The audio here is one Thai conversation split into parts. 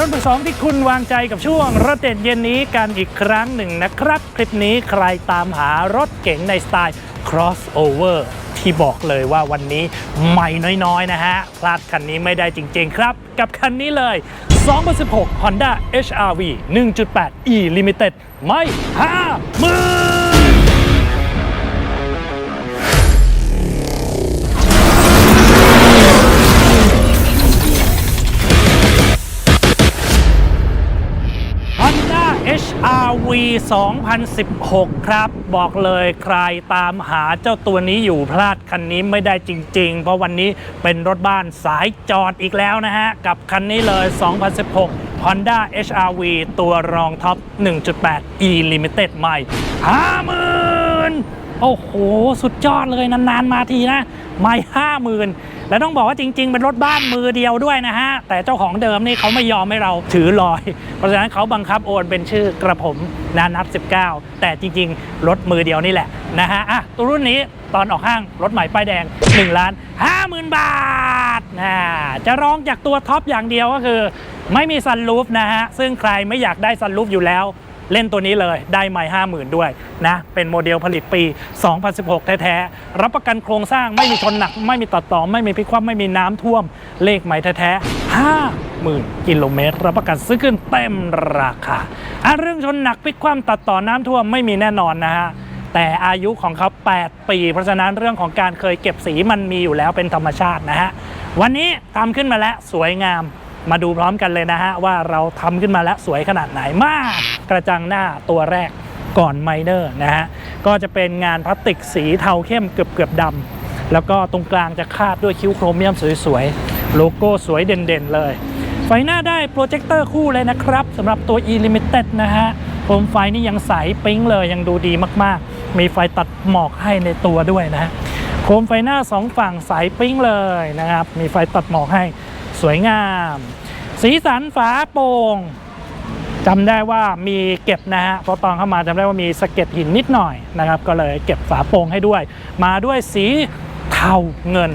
ศิวกรรถมือสองที่คุณวางใจกับช่วงรถเด็ดเย็นนี้กันอีกครั้งหนึ่งนะครับ คลิปนี้ใครตามหารถเก๋งในสไตล์ crossover ที่บอกเลยว่าวันนี้ใหม่น้อยๆ นะฮะ พลาดคันนี้ไม่ได้จริงๆครับ กับคันนี้เลย 2016 Honda HRV 1.8 E Limited ไม่ห้าหมื่น 2016 ครับ บอกเลยใครตามหาเจ้าตัวนี้อยู่พลาดคันนี้ไม่ได้จริง ๆ เพราะวันนี้เป็นรถบ้านสายจอดอีกแล้วนะฮะ กับคันนี้เลย 2016 Honda HRV ตัวรองท็อป 1.8 E Limited ใหม่ 50,000 โอ้โห สุดยอดเลยนานๆมาทีนะไม่ห้าหมื่นแล้วต้องบอกว่าจริง ๆ เป็นรถบ้านมือเดียวด้วยนะฮะ แต่เจ้าของเดิมนี่เขาไม่ยอมให้เราถือลอย เพราะฉะนั้นเขาบังคับโอนเป็นชื่อกระผมนานัด19 แต่จริง ๆ รถมือเดียวนี่แหละนะฮะอะตัวรุ่นนี้ตอนออกห้างรถใหม่ป้ายแดง1ล้าน5 0,000 บาทนะจะรองจากตัวท็อปอย่างเดียวก็คือ ไม่มีซันรูฟนะฮะซึ่งใครไม่อยากได้ซันรูฟอยู่แล้ว เล่นตัวนี้เลยได้ใหม่50,000 ด้วยนะเป็นโมเดลผลิตปี 2016 แท้ๆ รับประกันโครงสร้างไม่มีชนหนัก ไม่มีตัดต่อ ไม่มีพิคว่ำไม่มีน้ำท่วม เลขใหม่แท้ๆ50,000 กิโลเมตร รับประกันซื้อขึ้นเต็มราคาอะเรื่องชนหนักพิกคว่ำตัดต่อน้ำท่วมไม่มีแน่นอนนะฮะแต่อายุของเขา 8 ปี เพราะฉะนั้นเรื่องของการเคยเก็บสีมันมีอยู่แล้วเป็นธรรมชาตินะฮะ วันนี้ทำขึ้นมาแล้วสวยงาม มาดูพร้อมกันเลยนะฮะ ว่าเราทำขึ้นมาแล้วสวยขนาดไหนมาก กระจังหน้าตัวแรกก่อนไมเนอร์นะฮะ ก็จะเป็นงานพลาสติกสีเทาเข้มเกือบเกือบๆดำแล้วก็ตรงกลางจะคาดด้วยคิ้วโครเมียมสวยๆ โลโก้สวยเด่นๆเลย ไฟหน้าได้โปรเจคเตอร์คู่เลยนะครับสำหรับตัว e limited นะฮะโคมไฟนี่ยังใสปิ๊งเลยยังดูดีมากๆ มีไฟตัดหมอกให้ในตัวด้วยนะฮะโคมไฟหน้าสองฝั่งใสปิ๊งเลยนะครับ มีไฟตัดหมอกให้ สวยงาม สีสันฝาโป่งจำได้ว่ามีเก็บนะฮะพราะตอนเข้ามาจำได้ว่ามีสะเก็ดหินนิดหน่อยนะครับ ก็เลยเก็บฝาโป่งให้ด้วย มาด้วยสีเทาเงิน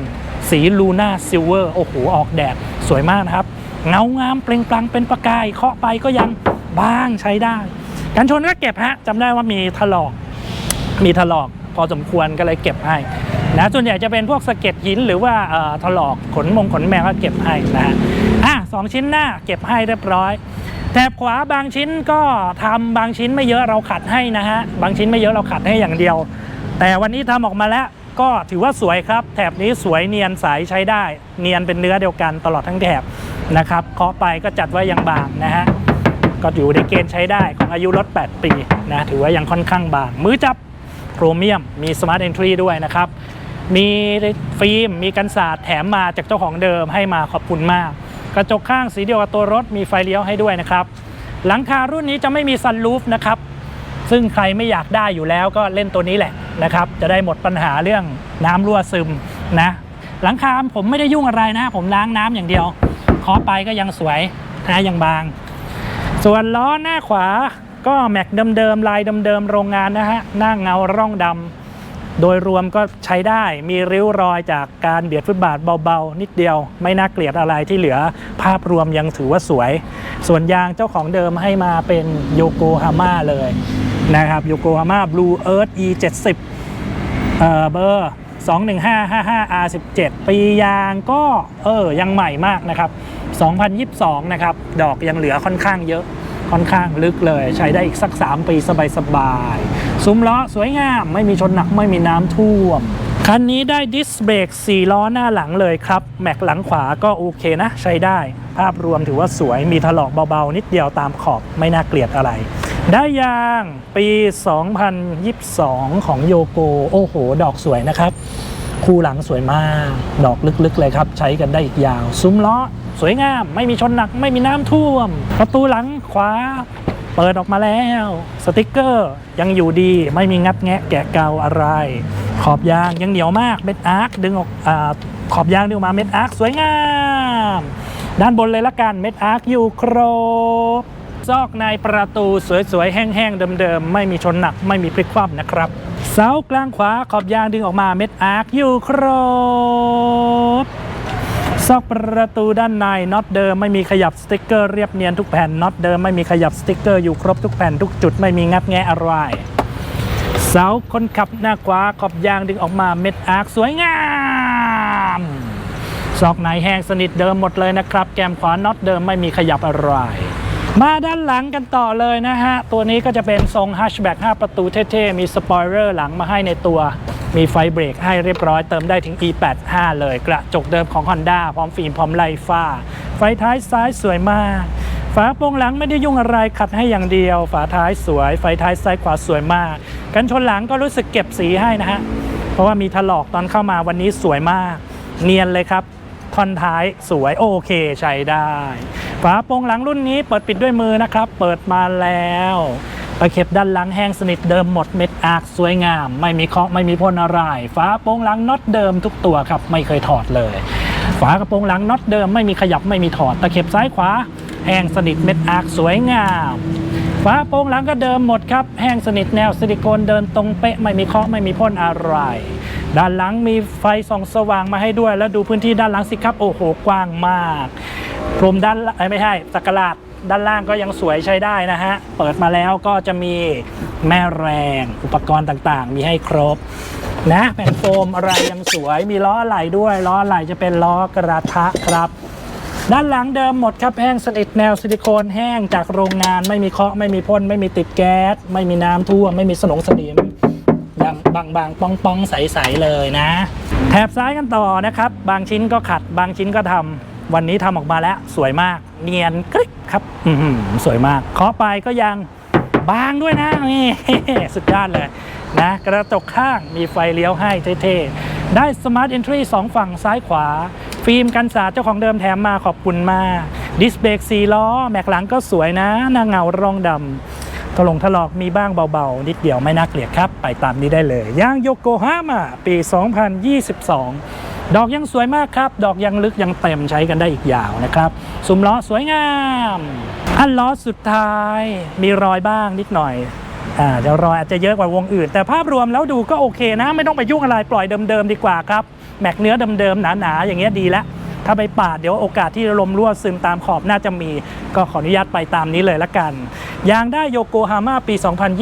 สีลูน่าซิลเวอร์โอ้โหออกแดดสวยมากนะครับ เงางามเปล่งปลั่งเป็นประกายเคาะไปก็ยังบ้างใช้ได้การชนก็เก็บฮะจำได้ว่ามีถลอกมีถลอกพอสมควรก็เลยเก็บให้ นะส่วนใหญ่จะเป็นพวกสะเก็ดหินหรือว่าถลอกขนมงขนแมวก็เก็บให้นะฮะอะสองชิ้นหน้าเก็บให้เรียบร้อยแถบขวาบางชิ้นก็ทำบางชิ้นไม่เยอะเราขัดให้นะฮะบางชิ้นไม่เยอะเราขัดให้อย่างเดียว แต่วันนี้ทำออกมาแล้วก็ถือว่าสวยครับ แถบนี้สวยเนียนใสใช้ได้ เนียนเป็นเนื้อเดียวกันตลอดทั้งแถบนะครับเคาะไปก็จัดไว้ยังบางนะฮะก็อยู่ในเกณฑ์ใช้ได้ของอายุรถ 8 ปีนะถือว่ายังค่อนข้างบาง มือจับโครเมียมมีสมาร์ท e อนทรีด้วยนะครับ มีฟิล์มมีกันสาดแถมมาจากเจ้าของเดิมให้มาขอบคุณมาก กระจกข้างสีเดียวกับตัวรถมีไฟเลี้ยวให้ด้วยนะครับ หลังคารุ่นนี้จะไม่มีซันรูฟนะครับซึ่งใครไม่อยากได้อยู่แล้วก็เล่นตัวนี้แหละนะครับ จะได้หมดปัญหาเรื่องน้ำรั่วซึมนะหลังคาผมไม่ได้ยุ่งอะไรนะ ผมล้างน้ำอย่างเดียวเคาะไปก็ยังสวยนะยังบาง ส่วนล้อหน้าขวาก็แม็กเดิมๆลายเดิมๆโรงงานนะฮะหน้าเงาร่องดำ โดยรวมก็ใช้ได้มีริ้วรอยจากการเบียดฟุตบาทเบาๆ นิดเดียว ไม่น่าเกลียดอะไรที่เหลือภาพรวมยังถือว่าสวย ส่วนยางเจ้าของเดิมให้มาเป็นโยโกฮาม่าเลยนะครับโยโกฮาม่าบลูเอิร์ธ E 70เอ่อเบอร์ 21555R17 ปียางก็เออยังใหม่มากนะครับ 2022 นะครับ ดอกยังเหลือค่อนข้างเยอะค่อนข้างลึกเลย ใช้ได้อีกสัก 3 ปีสบายๆ ซุ้มล้อสวยงาม ไม่มีชนหนักไม่มีน้ำท่วม คันนี้ได้ดิสเบรก4ล้อหน้าหลังเลยครับ แม็กหลังขวาก็โอเคนะ ใช้ได้ ภาพรวมถือว่าสวยมีถลอกเบาๆ นิดเดียวตามขอบไม่น่าเกลียดอะไร ได้ยางปี 2022 ของโยโกโอ้โห ดอกสวยนะครับ คู่หลังสวยมาก ดอกลึกๆเลยครับ ใช้กันได้อีกยาว ซุ้มล้อสวยงาม ไม่มีชนหนักไม่มีน้ำท่วม ประตูหลังขวา เปิดออกมาแล้ว สติกเกอร์ยังอยู่ดีไม่มีงัดแงะแกะเกาอะไร ขอบยางยังเหนียวมากเม็ดอาร์คดึงออกอขอบยางดึงออกมาเม็ดอาร์คสวยงาม ด้านบนเลยละกันเม็ดอาร์คอยู่ครบซอกในประตูสวยๆ แห้งๆ เดิมๆ ไม่มีชนหนักไม่มีพลิกคว่ำนะครับ เสากลางขวาขอบยางดึงออกมาเม็ดอาร์คอยู่ครบ ซอกประตูด้านในน็อตเดิมไม่มีขยับสติกเกอร์เรียบเนียนทุกแผ่นน็อตเดิมไม่มีขยับสติกเกอร์อยู่ครบทุกแผ่นทุกจุดไม่มีงับแงะอะไรเสาคนขับหน้าขวาขอบยางดึงออกมาเม็ดอาร์คสวยงามซอกไหนแห้งสนิทเดิมหมดเลยนะครับ แกมขวาน็อตเดิมไม่มีขยับอะไร มาด้านหลังกันต่อเลยนะฮะ ตัวนี้ก็จะเป็นทรงฮัชแบ็ก5ประตูเท่ๆ มีสปอยเลอร์หลังมาให้ในตัว มีไฟเบรกให้เรียบร้อยเติมได้ถึง E85 เลย กระจกเดิมของ Honda พร้อมฟิล์มพร้อมไลฟ้า ไฟท้ายซ้ายสวยมาก ฝาโปร่งหลังไม่ได้ยุ่งอะไรขัดให้อย่างเดียว ฝาท้ายสวย ไฟท้ายซ้ายขวาสวยมาก กันชนหลังก็รู้สึกเก็บสีให้นะฮะเพราะว่ามีถลอกตอนเข้ามาวันนี้สวยมาก เนียนเลยครับ ท่อนท้ายสวยโอเคใช้ได้ ฝาโปร่งหลังรุ่นนี้เปิดปิดด้วยมือนะครับ เปิดมาแล้วตะเข็บด้านหลังแห้งสนิทเดิมหมดเม็ดอาร์คสวยงาม ไม่มีเคาะไม่มีพ่นอะไรฝาโปร่งหลังน็อตเดิมทุกตัวครับ ไม่เคยถอดเลย ฝากระโปรงหลังน็อตเดิมไม่มีขยับไม่มีถอดตะเข็บซ้ายขวาแห้งสนิทเม็ดอาร์คสวยงามฝาโปร่งหลังก็เดิมหมดครับ แห้งสนิทแนวซิลิโคนเดินตรงเป๊ะไม่มีเคาะไม่มีพ่นอะไร ด้านหลังมีไฟส่องสว่างมาให้ด้วย แล้วดูพื้นที่ด้านหลังสิครับ โอ้โห กว้างมาก พรมด้านละเอ้ยไม่ใช่สักกลาดด้านล่างก็ยังสวยใช้ได้นะฮะ เปิดมาแล้วก็จะมีแม่แรง อุปกรณ์ต่างๆ มีให้ครบนะแผ่นโฟมอะไรยังสวย มีล้อไหล่ด้วย ล้อไหล่จะเป็นล้อกระทะครับ ด้านหลังเดิมหมดครับแห้งสนิทแนวซิลิโคนแห้งจากโรงงานไม่มีเคาะไม่มีพ่นไม่มีติดแก๊ส ไม่มีน้ำท่วมไม่มีสนงสนิม บางบางๆป้องป้องๆใสๆเลยนะ แถบซ้ายกันต่อนะครับ บางชิ้นก็ขัด บางชิ้นก็ทำวันนี้ทำออกมาแล้วสวยมาก เนียนกริ๊กครับอืสวยมากเคาะไปก็ยังบางด้วยนะนี่สุดยอดเลยนะกระจกข้างมีไฟเลี้ยวให้เท่ๆ ได้ Smart Entry 2ฝั่งซ้ายขวา ฟิล์มกันสาดเจ้าของเดิมแถมมาขอบคุณมาก ดิสเบรก4ล้อ แม็กหลังก็สวยนะหน้าเงารองดำ ถลงถลอกมีบ้างเบาๆ นิดเดียวไม่น่าเกลียดครับ ไปตามนี้ได้เลยยางโยโกฮาม่าปี 2022 ดอกยังสวยมากครับ ดอกยังลึกยังเต็มใช้กันได้อีกยาวนะครับซุ้มล้อสวยงามอันล้อสุดท้ายมีรอยบ้างนิดหน่อยอ่าเดี๋ยวรอยอาจจะเยอะกว่าวงอื่น แต่ภาพรวมแล้วดูก็โอเคนะ ไม่ต้องไปยุ่งอะไรปล่อยเดิมๆดีกว่าครับแม็กเนื้อเดิมๆหนาๆอย่างเงี้ยดีแล้ว ถ้าไปปาดเดี๋ยวโอกาสที่ลมรั่วซึมตามขอบน่าจะมี ก็ขออนุญาตไปตามนี้เลยละกัน ยางได้โยโกฮาม่าปี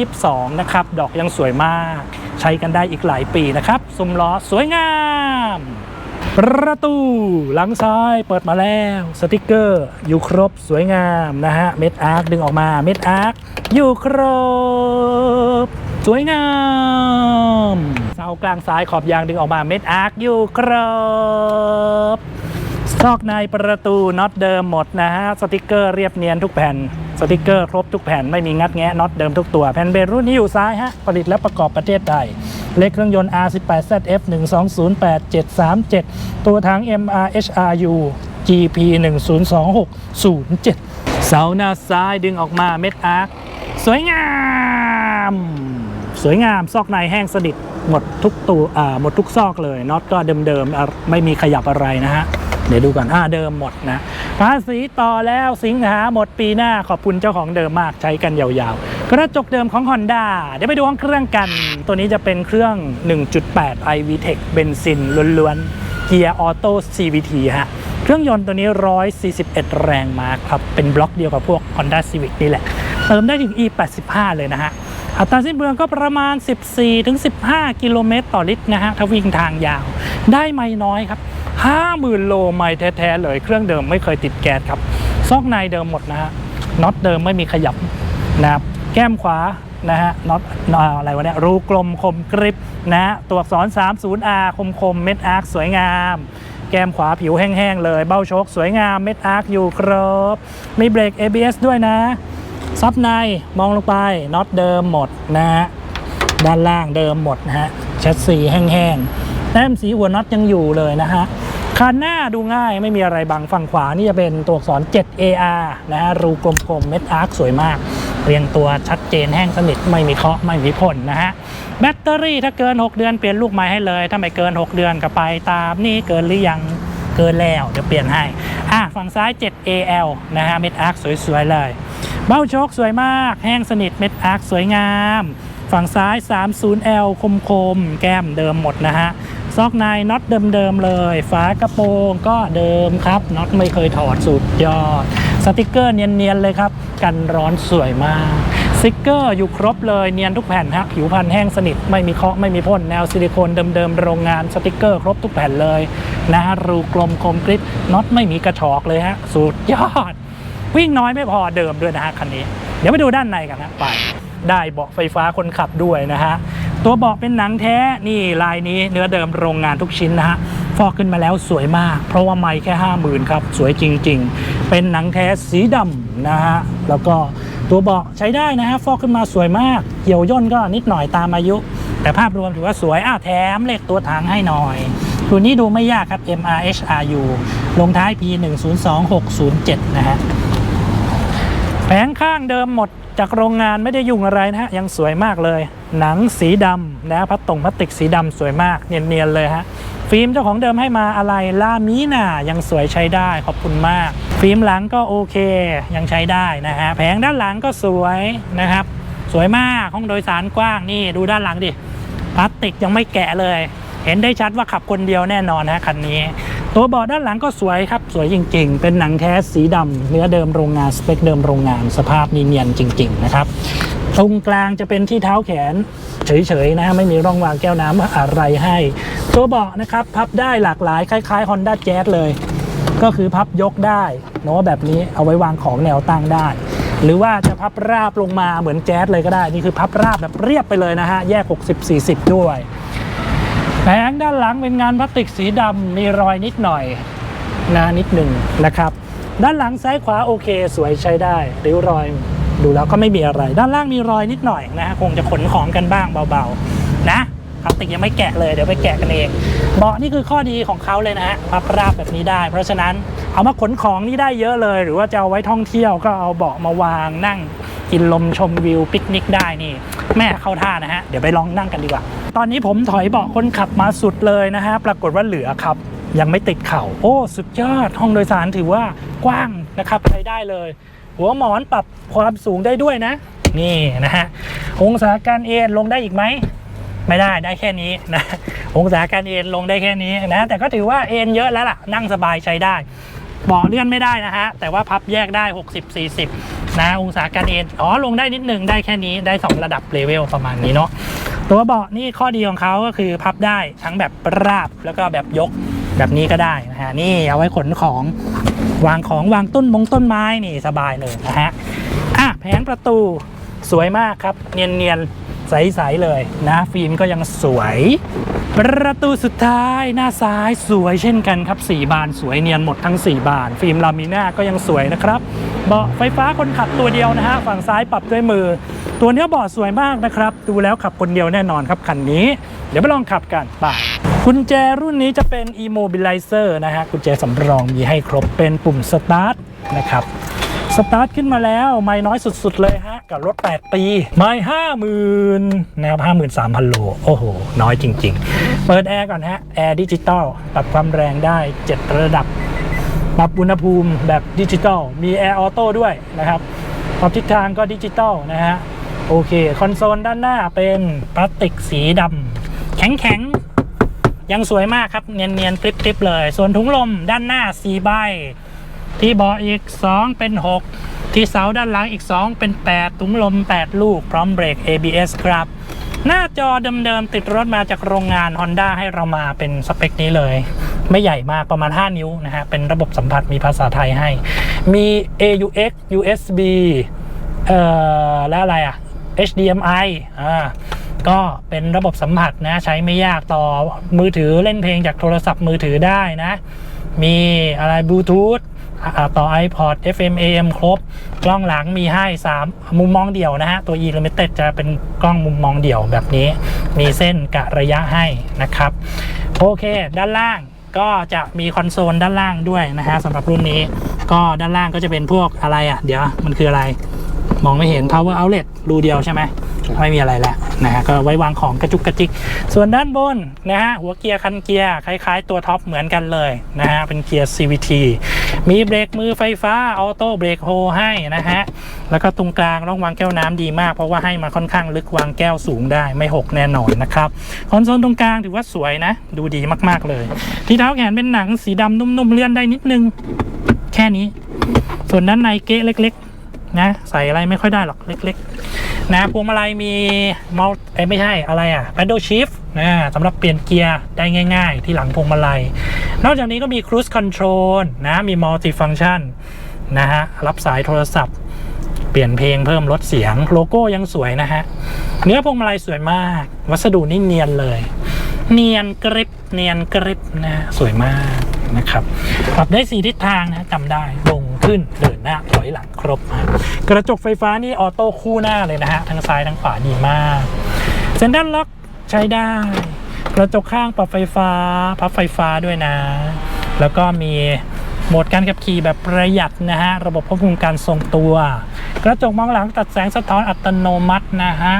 2022 นะครับ ดอกยังสวยมาก ใช้กันได้อีกหลายปีนะครับซุ้มล้อสวยงาม ประตูหลังซ้ายเปิดมาแล้วสติกเกอร์อยู่ครบสวยงามนะฮะเม็ดอาร์คดึงออกมาเม็ดอาร์คอยู่ครบสวยงามเสากลางซ้ายขอบยางดึงออกมาเม็ดอาร์คอยู่ครบ ซอกในประตูน็อตเดิมหมดนะฮะสติกเกอร์เรียบเนียนทุกแผ่น สติกเกอร์ครบทุกแผ่นไม่มีงัดแงะน็อตเดิมทุกตัวแผ่นเบรรุ่นนี้อยู่ซ้ายฮะผลิตและประกอบประเทศไทยเลขเครื่องยนต์ R18ZF 1208737 ตัวถัง MRHRU GP 102607 เสาหน้าซ้ายดึงออกมาเม็ดอาร์คสวยงาม สวยงามซอกในแห้งสนิทหมดทุกตัวหมดทุกซอกเลยน็อตก็เดิมๆไม่มีขยับอะไรนะฮะ เดี๋ยวดูก่อนอ่าเดิมหมดนะภาษีต่อแล้วสิงหาหมดปีหน้าขอบคุณเจ้าของเดิมมากใช้กันยาวๆ กระจกเดิมของ Honda เดี๋ยวไปดูห้องเครื่องกัน ตัวนี้จะเป็นเครื่อง 1.8 iVTEC เบนซินล้วนๆ เกียร์ออโต้ CVT ฮะเครื่องยนต์ตัวนี้ 141 แรงม้าครับ เป็นบล็อกเดียวกับพวก Honda Civic นี่แหละ เติมได้ถึง E85 เลยนะฮะ อัตราสิ้นเปลืองก็ประมาณ 14-15 กิโลเมตรต่อลิตรนะฮะ ถ้าวิ่งทางยาว ได้ไม่น้อยครับ 50,000 โลไม่แท้ๆเลยเครื่องเดิมไม่เคยติดแก๊สครับ ซอกในเดิมหมดนะฮะน็อตเดิมไม่มีขยับนะครับแก้มขวานะฮะน็อตอะไรวะเนี่ยรูกลมคมกริบนะฮะตัวอักษร 30R คมคมๆเม็ดอาร์คสวยงาม แก้มขวาผิวแห้งๆเลย เบ้าโชคสวยงามเม็ดอาร์คอยู่ครบมีเบรก ABS ด้วยนะ ซับในมองลงไปน็อตเดิมหมดนะฮะด้านล่างเดิมหมดนะฮะแชสซีแห้งๆ แต้มสีหัวน็อตยังอยู่เลยนะฮะคันหน้าดูง่ายไม่มีอะไรบังฝั่งขวานี่จะเป็นตัวอักษร 7AR นะฮะรูกลมๆเม็ดอาร์คสวยมาก เรียงตัวชัดเจนแห้งสนิทไม่มีเคาะไม่มีพ่นนะฮะแบตเตอรี่ถ้าเกิน 6 เดือนเปลี่ยนลูกใหม่ให้เลย ถ้าไม่เกิน 6 เดือนก็ไปตามนี่เกินหรือยังเกินแล้ว เดี๋ยวเปลี่ยนให้ อะ ฝั่งซ้าย 7AL นะฮะ เม็ดอาร์คสวย ๆ เลย เบ้าโชคสวยมาก แห้งสนิท เม็ดอาร์คสวยงาม ฝั่งซ้าย 30L คมคมๆแก้มเดิมหมดนะฮะ ซอกในน็อตเดิมๆเลย ฝากระโปรงก็เดิมครับน็อตไม่เคยถอดสุดยอด สติกเกอร์เนียนๆเลยครับ กันร้อนสวยมากสติกเกอร์อยู่ครบเลยเนียนทุกแผ่นฮะผิวพันแห้งสนิทไม่มีเคาะไม่มีพ่นแนวซิลิโคนเดิมๆโรงงานสติกเกอร์ครบทุกแผ่นเลยนะฮะรูกลมคมกริบน็อตไม่มีกระชอกเลยฮะสุดยอด วิ่งน้อยไม่พอเดิมด้วยนะฮะคันนี้ เดี๋ยวไปดูด้านในกันนะไปได้เบาะไฟฟ้าคนขับด้วยนะฮะ ตัวเบาะเป็นหนังแท้นี่ลายนี้เนื้อเดิมโรงงานทุกชิ้นนะฮะฟอกขึ้นมาแล้วสวยมาก เพราะว่าไม่แค่ 50,000ครับ สวยจริง ๆ เป็นหนังแท้สีดำนะฮะแล้วก็ตัวเบาะใช้ได้นะฮะฟอกขึ้นมาสวยมากเกี่ยวย่นก็นิดหน่อยตามอายุ แต่ภาพรวมถือว่าสวยอ้าวแถมเลขตัวถังให้หน่อยตัวนี้ดูไม่ยากครับ MRHRU ลงท้าย P 1 0 2 6 0 7 นะฮะแผงข้างเดิมหมดจากโรงงานไม่ได้ยุ่งอะไรนะฮะยังสวยมากเลย หนังสีดำนะพัดตรงพลาสติกสีดำสวยมากเนียนๆเลยฮะฟิล์มเจ้าของเดิมให้มาอะไรล่ามีนายังสวยใช้ได้ขอบคุณมาก ฟิล์มหลังก็โอเคยังใช้ได้นะฮะแผงด้านหลังก็สวยนะครับ สวยมากห้องโดยสารกว้างนี่ดูด้านหลังดิพลาสติกยังไม่แกะเลย เห็นได้ชัดว่าขับคนเดียวแน่นอนนะคันนี้ ตัวเบาะด้านหลังก็สวยครับ สวยจริง ๆ เป็นหนังแท้สีดำเนื้อเดิมโรงงานสเปคเดิมโรงงานสภาพนีเนียนจริง ๆ นะครับตรงกลางจะเป็นที่เท้าแขนเฉยๆนะฮะไม่มีร่องวางแก้วน้ำอะไรให้ ตัวเบาะนะครับพับได้หลากหลายคล้ายๆ Honda Jazz เลย ก็คือพับยกได้เนอะแบบนี้เอาไว้วางของแนวตั้งได้ หรือว่าจะพับราบลงมาเหมือนแจ๊สเลยก็ได้ นี่คือพับราบแบบเรียบไปเลยนะฮะ แยก 60-40 ด้วย แผงด้านหลังเป็นงานพลาสติกสีดำมีรอยนิดหน่อยนะนิดหนึ่งนะครับ ด้านหลังซ้ายขวาโอเค สวยใช้ได้ริ้วรอยดูแล้วก็ไม่มีอะไร ด้านล่างมีรอยนิดหน่อยนะฮะคงจะขนของกันบ้างเบาๆนะพลาสติกยังไม่แกะเลยเดี๋ยวไปแกะกันเองเบาะนี่คือข้อดีของเขาเลยนะฮะพับราบแบบนี้ได้ เพราะฉะนั้นเอามาขนของนี่ได้เยอะเลย หรือว่าจะเอาไว้ท่องเที่ยวก็เอาเบาะมาวางนั่งกินลมชมวิวปิกนิกได้นี่ แม่เข้าท่านะฮะเดี๋ยวไปลองนั่งกันดีกว่า ตอนนี้ผมถอยเบาะคนขับมาสุดเลยนะฮะ ปรากฏว่าเหลือครับ ยังไม่ติดเข่า โอ้ สุดยอด ห้องโดยสารถือว่ากว้างนะครับใช้ได้เลย หัวหมอนปรับความสูงได้ด้วยนะ นี่นะฮะ องศาการเอ็นลงได้อีกไหม ไม่ได้ได้แค่นี้นะ องศาการเอ็นลงได้แค่นี้นะ แต่ก็ถือว่าเอ็นเยอะแล้วล่ะ นั่งสบายใช้ได้เบาะเลื่อนไม่ได้นะฮะ แต่ว่าพับแยกได้ 60 40 นะ องศาการเอ็นอ๋อ ลงได้นิดหนึ่งได้แค่นี้ได้ 2 ระดับเลเวลประมาณนี้เนาะ ตัวเบาะนี่ข้อดีของเขาก็คือพับได้ทั้งแบบราบแล้วก็แบบยกแบบนี้ก็ได้นะฮะนี่เอาไว้ขนของวางของวางต้นมงต้นไม้นี่สบายเลยนะฮะอะแผงประตูสวยมากครับ เนียนๆ ใสๆเลยนะฟิล์มก็ยังสวย ประตูสุดท้ายหน้าซ้ายสวยเช่นกันครับ 4 บานสวยเนียนหมดทั้ง 4 บาน ฟิล์มลามิน่าก็ยังสวยนะครับ เบาะไฟฟ้าคนขับตัวเดียวนะฮะฝั่งซ้ายปรับด้วยมือ ตัวเนี้ยเบาะสวยมากนะครับ ดูแล้วขับคนเดียวแน่นอนครับคันนี้ เดี๋ยวไปลองขับกันไปกุญแจรุ่นนี้จะเป็น e-mobilizer นะฮะกุญแจสำรองมีให้ครบเป็นปุ่มสตาร์ทนะครับสตาร์ทขึ้นมาแล้วไม่น้อยสุด ๆ เลยฮะ กับรถ 8 ปี ไม่ห้าหมื่นนะครับห้าหมื่นสามพันโล โอ้โห น้อยจริง ๆ เปิดแอร์ก่อนฮะ แอร์ดิจิตอลปรับความแรงได้ 7 ระดับ ปรับอุณหภูมิแบบดิจิตอลมีแอร์ออโต้ด้วยนะครับปรับทิศทางก็ดิจิตอลนะฮะ โอเค คอนโซลด้านหน้าเป็นพลาสติกสีดำแข็งๆ ยังสวยมากครับ เนียนๆกริบๆเลย ส่วนถุงลมด้านหน้า4ใบ ที่เบาะอีก 2 เป็น 6 ที่เสาด้านหลังอีก 2 เป็น 8 ถุงลม 8 ลูก พร้อมเบรก ABS ครับ หน้าจอเดิมๆ ติดรถมาจากโรงงาน Honda ให้เรามาเป็นสเปคนี้เลย ไม่ใหญ่มากประมาณ 5 นิ้วนะฮะ เป็นระบบสัมผัสมีภาษาไทยให้ มี AUX USB เอ่อ และอะไรอะ HDMI อ่าก็เป็นระบบสัมผัสนะใช้ไม่ยากต่อมือถือเล่นเพลงจากโทรศัพท์มือถือได้นะ มีอะไรบลูทูธต่อ iPod FM AM ครบ กล้องหลังมีให้ 3 มุมมองเดี่ยวนะฮะ ตัว e limited จะเป็นกล้องมุมมองเดี่ยวแบบนี้ มีเส้นกะระยะให้นะครับ โอเค ด้านล่างก็จะมีคอนโซลด้านล่างด้วยนะฮะสำหรับรุ่นนี้ ก็ด้านล่างก็จะเป็นพวกอะไรอะ เดี๋ยวมันคืออะไร มองไม่เห็น power outlet รูเดียวใช่ไหมไม่มีอะไรแล้วนะฮะก็ไว้วางของกระจุกกระจิก ส่วนด้านบนนะฮะหัวเกียร์คันเกียร์คล้ายๆ ตัวท็อปเหมือนกันเลยนะฮะเป็นเกียร์ CVT มีเบรกมือไฟฟ้าออโต้เบรกโฮให้นะฮะแล้วก็ตรงกลางร่องวางแก้วน้ำดีมาก เพราะว่าให้มาค่อนข้างลึกวางแก้วสูงได้ไม่หกแน่นอนนะครับคอนโซลตรงกลางถือว่าสวยนะ ดูดีมากๆเลย ที่เท้าแขนเป็นหนังสีดำนุ่มๆเลื่อนได้นิดนึง แค่นี้ ส่วนด้านในเก๊ะเล็กๆ นะใส่อะไรไม่ค่อยได้หรอกเล็กๆนะพวงมาลัยมีมอลเอ้ไม่ใช่อะไรอะ paddle shift นะสำหรับเปลี่ยนเกียร์ได้ง่าย ๆ ที่หลังพวงมาลัย นอกจากนี้ก็มี cruise control นะมี multi function นะฮะรับสายโทรศัพท์ เปลี่ยนเพลงเพิ่มลดเสียงโลโก้ยังสวยนะฮะเนื้อพวงมาลัยสวยมาก วัสดุนี่เนียนเลย เนียนกริบเนียนกริบนะสวยมาก นะครับปรับได้สีทิศทางนะจำได้ลงขึ้นเดินหน้าถอยหลังครบกระจกไฟฟ้านี่ออโต้คู่หน้าเลยนะฮะทั้งซ้ายทั้งขวาดีมากเซ็นทรัลล็อกใช้ได้ กระจกข้างปรับไฟฟ้าพับไฟฟ้าด้วยนะ แล้วก็มีโหมดการขับขี่แบบประหยัดนะฮะ ระบบควบคุมการทรงตัว กระจกมองหลังตัดแสงสะท้อนอัตโนมัตินะฮะ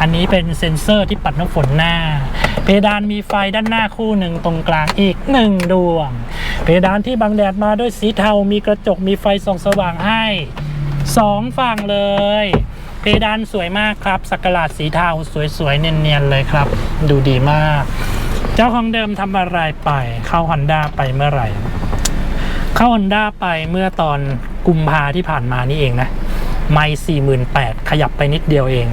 อันนี้เป็นเซ็นเซอร์ที่ปัดน้ำฝนหน้า เพดานมีไฟด้านหน้าคู่หนึ่งตรงกลางอีกหนึ่งดวง เพดานที่บังแดดมาด้วยสีเทา มีกระจกมีไฟส่องสว่างให้สองฝั่งเลย เพดานสวยมากครับ สักหลาดสีเทาสวยๆ เนียนๆ เลยครับ ดูดีมาก เจ้าของเดิมทำอะไรไป เข้าฮอนด้าไปเมื่อไหร่ เข้าฮอนด้าไปเมื่อตอนกุมภาที่ผ่านมานี่เองนะ ไม่สี่หมื่นแปดขยับไปนิดเดียวเอง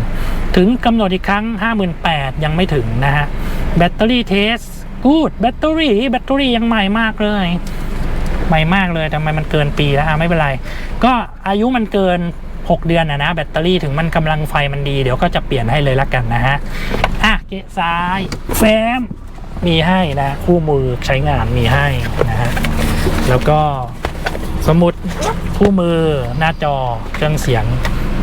ถึงกำหนดอีกครั้ง 58,000 ยังไม่ถึงนะฮะ แบตเตอรี่เทสกูดแบตเตอรี่แบตเตอรี่ยังใหม่มากเลย ใหม่มากเลยทำไมมันเกินปีแล้วอะไม่เป็นไร ก็อายุมันเกิน 6 เดือนนะนะ แบตเตอรี่ถึงมันกำลังไฟมันดีเดี๋ยวก็จะเปลี่ยนให้เลยละกันนะฮะ อะเกะซ้ายแฟ้มมีให้นะ คู่มือใช้งานมีให้นะฮะ แล้วก็สมุดคู่มือหน้าจอเครื่องเสียง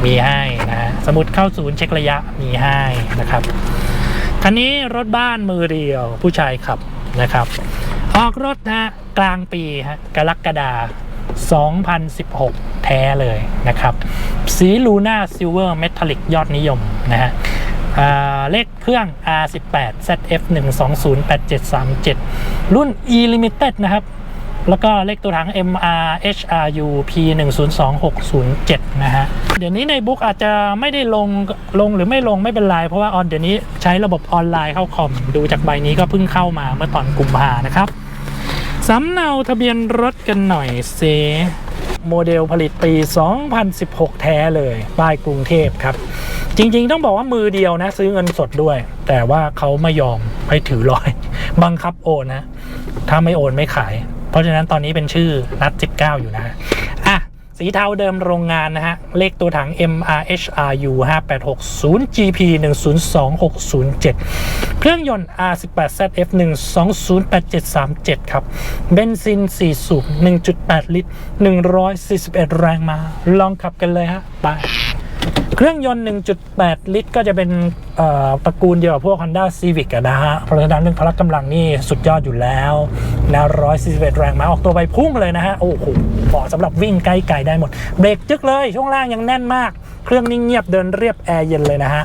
มีให้นะฮะสมุดเข้าศูนย์เช็คระยะมีให้นะครับคันนี้รถบ้านมือเดียวผู้ชายขับนะครับ ออกรถนะกลางปีฮะกรกฎาคม2016 แท้เลยนะครับ สีลูน่าซิลเวอร์เมทัลลิกยอดนิยมนะฮะเลขเครื่อง R18 ZF 1208737 รุ่น E Limited นะครับ แล้วก็เลขตัวถัง MR HRU P 1 0 2 6 0 7 นะฮะ เดี๋ยวนี้ในบุ๊กอาจจะไม่ได้ลงลงหรือไม่ลงไม่เป็นไร เพราะว่าออนเดี๋ยวนี้ใช้ระบบออนไลน์เข้าคอม ดูจากใบนี้ก็เพิ่งเข้ามาเมื่อตอนกุมภานะครับสำเนาทะเบียนรถกันหน่อยเซโมเดลผลิตปี 2016 แท้เลยป้ายกรุงเทพครับ จริงๆ ต้องบอกว่ามือเดียวนะ ซื้อเงินสดด้วย แต่ว่าเขาไม่ยอมให้ถือลอย บังคับโอนนะ ถ้าไม่โอนไม่ขาย เพราะฉะนั้นตอนนี้เป็นชื่อนัด19 อยู่นะอะสีเทาเดิมโรงงานนะฮะ เลขตัวถัง MRHRU 5860 GP 102 607 เครื่องยนต์ R18ZF 1208737 ครับ เบนซิน 4 สูบ 1.8 ลิตร 141 แรงมา ลองขับกันเลยฮะ ไป เครื่องยนต์ 1.8 ลิตร ก็จะเป็นตระกูลเดียวกับพวก Honda Civic นะฮะ เพราะฉะนั้นเรื่องพละกำลังนี่สุดยอดอยู่แล้วนะ141 แรงม้าออกตัวไปพุ่งเลยนะฮะ โอ้โหเหมาะสำหรับวิ่งไกลๆได้หมด เบรกจึกเลย ช่วงล่างยังแน่นมาก เครื่องนิ่งเงียบเดินเรียบแอร์เย็นเลยนะฮะ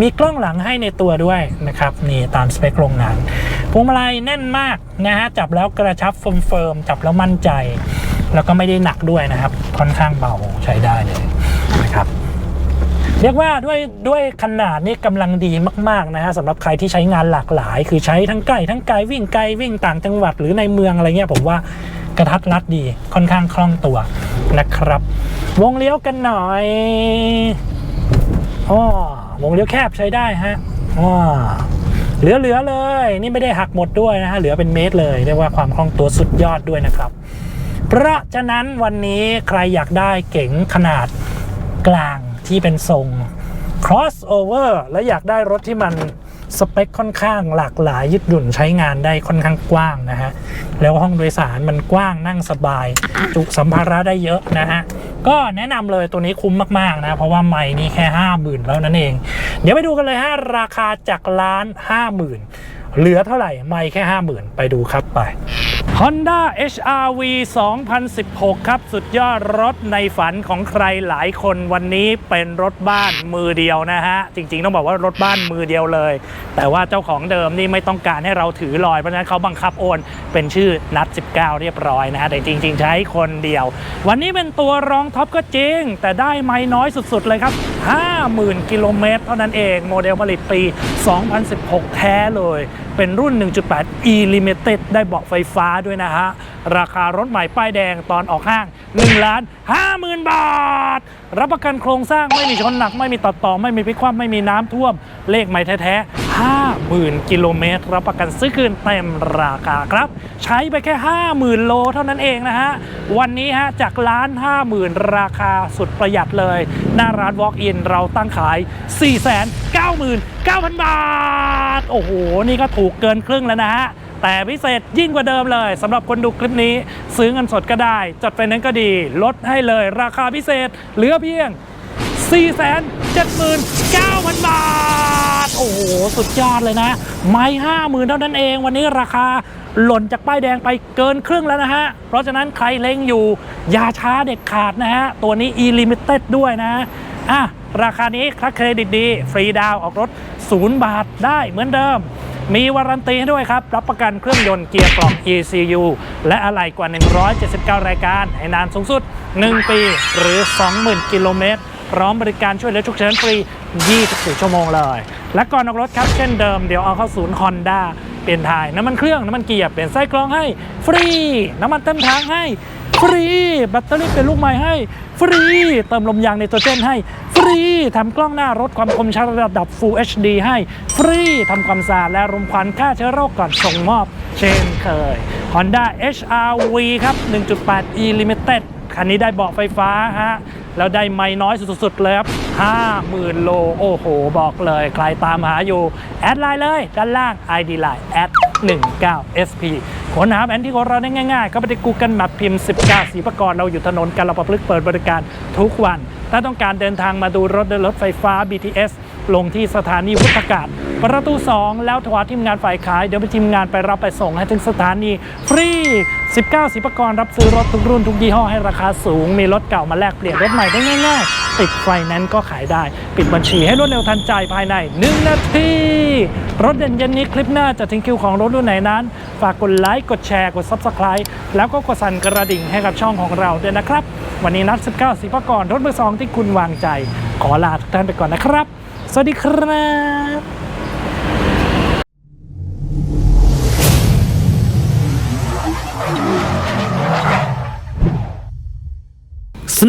มีกล้องหลังให้ในตัวด้วยนะครับ นี่ตามสเปคโรงงานพวงมาลัยแน่นมากนะฮะ จับแล้วกระชับเฟิร์มๆ จับแล้วมั่นใจ แล้วก็ไม่ได้หนักด้วยนะครับ ค่อนข้างเบาใช้ได้เลยนะครับ เรียกว่าด้วยด้วยขนาดนี่กำลังดีมากๆนะฮะสำหรับใครที่ใช้งานหลากหลาย คือใช้ทั้งใกล้ทั้งไกลวิ่งไกลวิ่งต่างจังหวัดหรือในเมืองอะไรเงี้ยผมว่ากระทัดรัดดีค่อนข้างคล่องตัวนะครับ วงเลี้ยวกันหน่อยอ้อวงเลี้ยวแคบใช้ได้ฮะอ้อเหลือๆเลย นี่ไม่ได้หักหมดด้วยนะฮะเหลือเป็นเมตรเลยเรียกว่าความคล่องตัวสุดยอดด้วยนะครับ เพราะฉะนั้นวันนี้ใครอยากได้เก๋งขนาดกลาง ที่เป็นทรง crossover และอยากได้รถที่มันสเปคค่อนข้างหลากหลายยืดหยุ่นใช้งานได้ค่อนข้างกว้างนะฮะ แล้วห้องโดยสารมันกว้างนั่งสบาย จุสัมภาระได้เยอะนะฮะ ก็แนะนำเลยตัวนี้คุ้มมาก ๆ นะ เพราะว่าใหม่นี่แค่ 5 0,000 แล้วนั่นเอง เดี๋ยวไปดูกันเลยฮะ ราคาจากล้าน 5 0,000 เหลือเท่าไหร่ไม่แค่ 50,000 ไปดูครับไป Honda HRV 2016 ครับ สุดยอดรถในฝันของใครหลายคนวันนี้เป็นรถบ้านมือเดียวนะฮะ จริงๆ ต้องบอกว่ารถบ้านมือเดียวเลย แต่ว่าเจ้าของเดิมนี่ไม่ต้องการให้เราถือลอย เพราะฉะนั้นเขาบังคับโอนเป็นชื่อนัด 19 เรียบร้อยนะฮะ แต่จริง ๆ ใช้คนเดียว วันนี้เป็นตัวรองท็อปก็จริง แต่ได้ไม่น้อยสุดๆเลยครับ 50,000 กิโลเมตรเท่านั้นเองโมเดลผลิตปี 2016 แท้เลย เป็นรุ่น 1.8 e limited ได้เบาะไฟฟ้าด้วยนะฮะ ราคารถใหม่ป้ายแดงตอนออกห้าง1ล้าน50,000 บาท รับประกันโครงสร้างไม่มีชนหนัก ไม่มีตัดต่อ ไม่มีพลิกคว่ำไม่มีน้ำท่วม เลขใหม่แท้ๆ 50,000 กิโลเมตรรับประกันซื้อคืนเต็มราคาครับ ใช้ไปแค่ 50,000 โลเท่านั้นเองนะฮะ วันนี้ฮะจากล้าน 50,000 ราคาสุดประหยัดเลย หน้าร้าน Walk In เราตั้งขาย 499,000 บาท โอ้โห นี่ก็ถูกเกินครึ่งแล้วนะฮะแต่พิเศษยิ่งกว่าเดิมเลยสำหรับคนดูคลิปนี้ ซื้อเงินสดก็ได้ จดไฟแนนซ์ก็ดี ลดให้เลยราคาพิเศษเหลือเพียง 479,000 บาท โอ้โห สุดยอดเลยนะ ไม่ห้าหมื่นเท่านั้นเอง วันนี้ราคาหล่นจากป้ายแดงไปเกินครึ่งแล้วนะฮะ เพราะฉะนั้นใครเล็งอยู่อย่าช้าเด็ดขาดนะฮะ ตัวนี้ e limited ด้วยนะอะราคานี้ถ้าเครดิตดี ฟรีดาวออกรถ 0 บาทได้เหมือนเดิม มีวารันตีให้ด้วยครับ รับประกันเครื่องยนต์เกียร์กล่อง ECU และอะไหล่กว่า 179 รายการ ให้นานสูงสุด 1 ปีหรือ 20,000 กิโลเมตร พร้อมบริการช่วยเหลือฉุกเฉินฟรี 24 ชั่วโมงเลย และก่อนออกรถครับเช่นเดิมเดี๋ยวเอาเข้าศูนย์ Honda เปลี่ยนถ่ายน้ำมันเครื่องน้ำมันเกียร์เปลี่ยนไส้กรองให้ฟรี น้ำมันเต็มถังให้ฟรีแบตเตอรี่เป็นลูกใหม่ให้ ฟรี เติมลมยางในตัวเจนให้ ฟรีทำกล้องหน้ารถความคมชัดระดับ Full HD ให้ ฟรีทำความสะอาดและรมควันฆ่าเชื้อโรคก่อนส่งมอบ เช่นเคย Honda HRV ครับ 1.8 e limited คันนี้ได้เบาะไฟฟ้าฮะแล้วได้ไม่น้อยสุดๆเลยครับ50,000 โล โอ้โห บอกเลย ใครตามหาอยู่ แอดไลน์เลย ด้านล่าง ID Line แอด19 SP ค้นหาแผนที่ของเราได้ง่ายๆ ก็ไปที่ Google Map พิมพ์ 19สีประกรเราอยู่ถนนกาลปะพลึกเปิดบริการทุกวัน ถ้าต้องการเดินทางมาดูรถเดินรถไฟฟ้า BTS ลงที่สถานีวุฒากาศ ประตู 2 แล้วโทรหาทีมงานฝ่ายขาย เดี๋ยวไปทีมงานไปรับไปส่งให้ถึงสถานี ฟรี 19 สิบประกรรับซื้อรถทุกรุ่นทุกยี่ห้อให้ราคาสูง มีรถเก่ามาแลกเปลี่ยนรถใหม่ได้ง่ายๆ ติดไฟแนนซ์ก็ขายได้ ปิดบัญชีให้รวดเร็วทันใจภายใน 1 นาที รถเด่นเย็นนี้คลิปหน้าจะถึงคิวของรถรุ่นไหนนั้น ฝากกดไลค์กดแชร์กด Subscribe แล้วก็กดสั่นกระดิ่งให้กับช่องของเราด้วยนะครับ วันนี้นัด 19 สิบประกรรถมือสองที่คุณวางใจ ขอลาทุกท่านไปก่อนนะครับ สวัสดีครับ